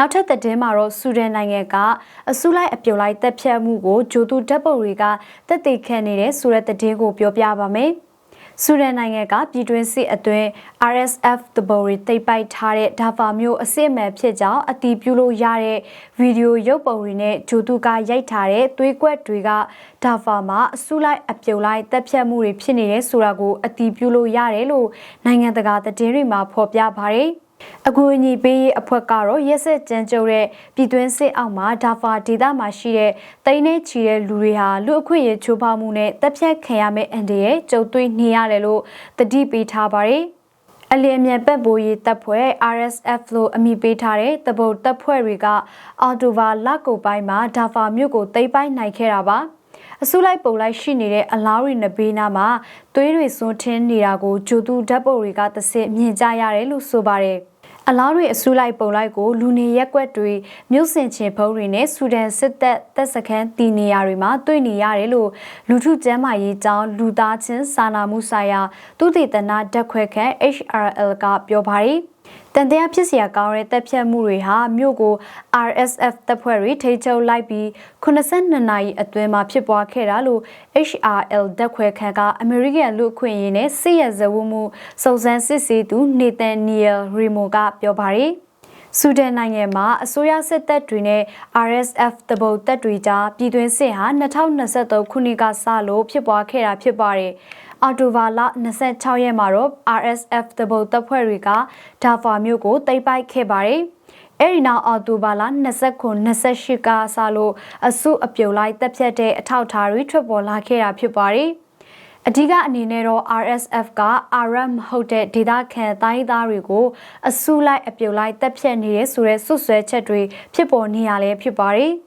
နောက်ထပ်သတင်းမှာတော့ဆူဒန်နိုင်ငံကအစုလိုက်အပြုံလိုက်တပ်ဖြတ်မှုကိုဂျိုတူဓာတ်ပုံတွေကတက်သိခံနေတဲ့ဆိုတဲ့သတင်းကိုပြောပြပါမယ်။ဆူဒန်နိုင်ငံကပြည်တွင်းစစ်အတွင်း RSF တဘော်ရီတိတ်ပိုက်ထားတဲ့ဒါဖာမျိုးအစ်စ်မဲ့ဖြစ်ကြောင်းအတီးပြုလို့ရတဲ့ဗီဒီယိုရုပ်ပုံတွေနဲ့ဂျိုတူကရိုက်ထားတဲ့သွေးကွက်တွေကဒါဖာမှာအစုလိုက်အပြုံလိုက်တပ်ဖြတ်မှုတွေဖြစ်နေတဲ့ဆိုတာကိုအတီးပြုလို့ရတယ်လို့နိုင်ငံတကာသတင်းတွေမှာဖော်ပြပါတယ်။ အကူအညီပေးရေးအဖွဲ့ကတော့ရက်ဆက်ကြမ်းကြုတ်တဲ့ပြည်တွင်းစစ်အောက်မှာဒါဖာဒေသမှာရှိတဲ့တိန်းနဲ့ချီတဲ့လူတွေဟာလူအခွင့်အရေးချိုးဖောက်မှုနဲ့တပ်ဖြတ်ခံရမယ့်အန္တရာယ်ကြုံတွေ့နေရတယ်လို့တတိပေးထားပါတယ်အလျင်မြန်ပတ်ပိုးရေးတပ်ဖွဲ့ RSF လို့အမည်ပေးထားတဲ့တဘုတ်တပ်ဖွဲ့တွေကအော်တိုဘာလကုတ်ပိုင်းမှာဒါဖာမြို့ကိုသိမ်းပိုက်နိုင်ခဲ့တာပါ အစုလိုက်ပုံလိုက်ရှိနေတဲ့အလားရီနဘေးနာမှာသွေးတွေစွန်းထင်းနေတာကိုဂျိုတူဓာတ်ပုံတွေကသစ်မြင်ကြရတယ်လို့ဆိုပါတယ်အလားတွေအစုလိုက်ပုံလိုက်ကိုလူနေရက်ွက်တွေမြို့စင်ချင်ဖုံးတွေနဲ့ဆူဒန်စစ်တပ်တပ်စခန်းတည်နေရာတွေမှာတွေ့နေရတယ်လို့လူထုကျန်းမာရေးကြောင်းလူသားချင်းစာနာမှုဆိုင်ရာသုတေသနဓာတ်ခွဲခန့် HRL ကပြောပါတယ်။ တန်တရားဖြစ်စရာကောင်းတဲ့တပ်ဖြတ်မှုတွေဟာမြို့ကို RSF တပ်ဖွဲ့တွေထိချုပ်လိုက်ပြီး82နာရီအတွင်းမှာဖြစ်ပွားခဲ့တာလို့ HRL တပ်ခွဲခန့်ကအမေရိကန်လူအခွင့်အရေးနဲ့စစ်ရဇဝမှုစုံစမ်းစစ်ဆေးသူနေသန်နီယယ်ရီမိုကပြောပါတယ်။ ဆူဒန်နိုင်ငံမှာအစိုးရစစ်တပ်တွေနဲ့ RSF တဘုတ်တပ်တွေကြားပြည်တွင်းစစ်ဟာ2023ခုနှစ်ကစလို့ဖြစ်ပွားခဲ့တာဖြစ်ပါတယ်။အော်တိုဘာလ26ရက်မှာတော့ RSF တဘုတ်တပ်ဖွဲ့တွေကဒါဖာမြို့ကိုသိမ်းပိုက်ခဲ့ပါတယ်။အဲဒီနောက်အော်တိုဘာလ29 28ကစလို့အစုအပြုံလိုက်တပ်ဖြတ်တဲ့အထောက်အထားတွေထွက်ပေါ်လာခဲ့တာဖြစ်ပါတယ်။ အဓိကအနေနဲ့တော့ RSF က RM ဟုတ်တဲ့ဒေသခံတိုင်းသားတွေကိုအစုလိုက်အပြုံလိုက်တပ်ဖြတ်နေတဲ့ဆိုတဲ့ဆွဆွဲချက်တွေဖြစ်ပေါ်နေရလဲဖြစ်ပါတယ်။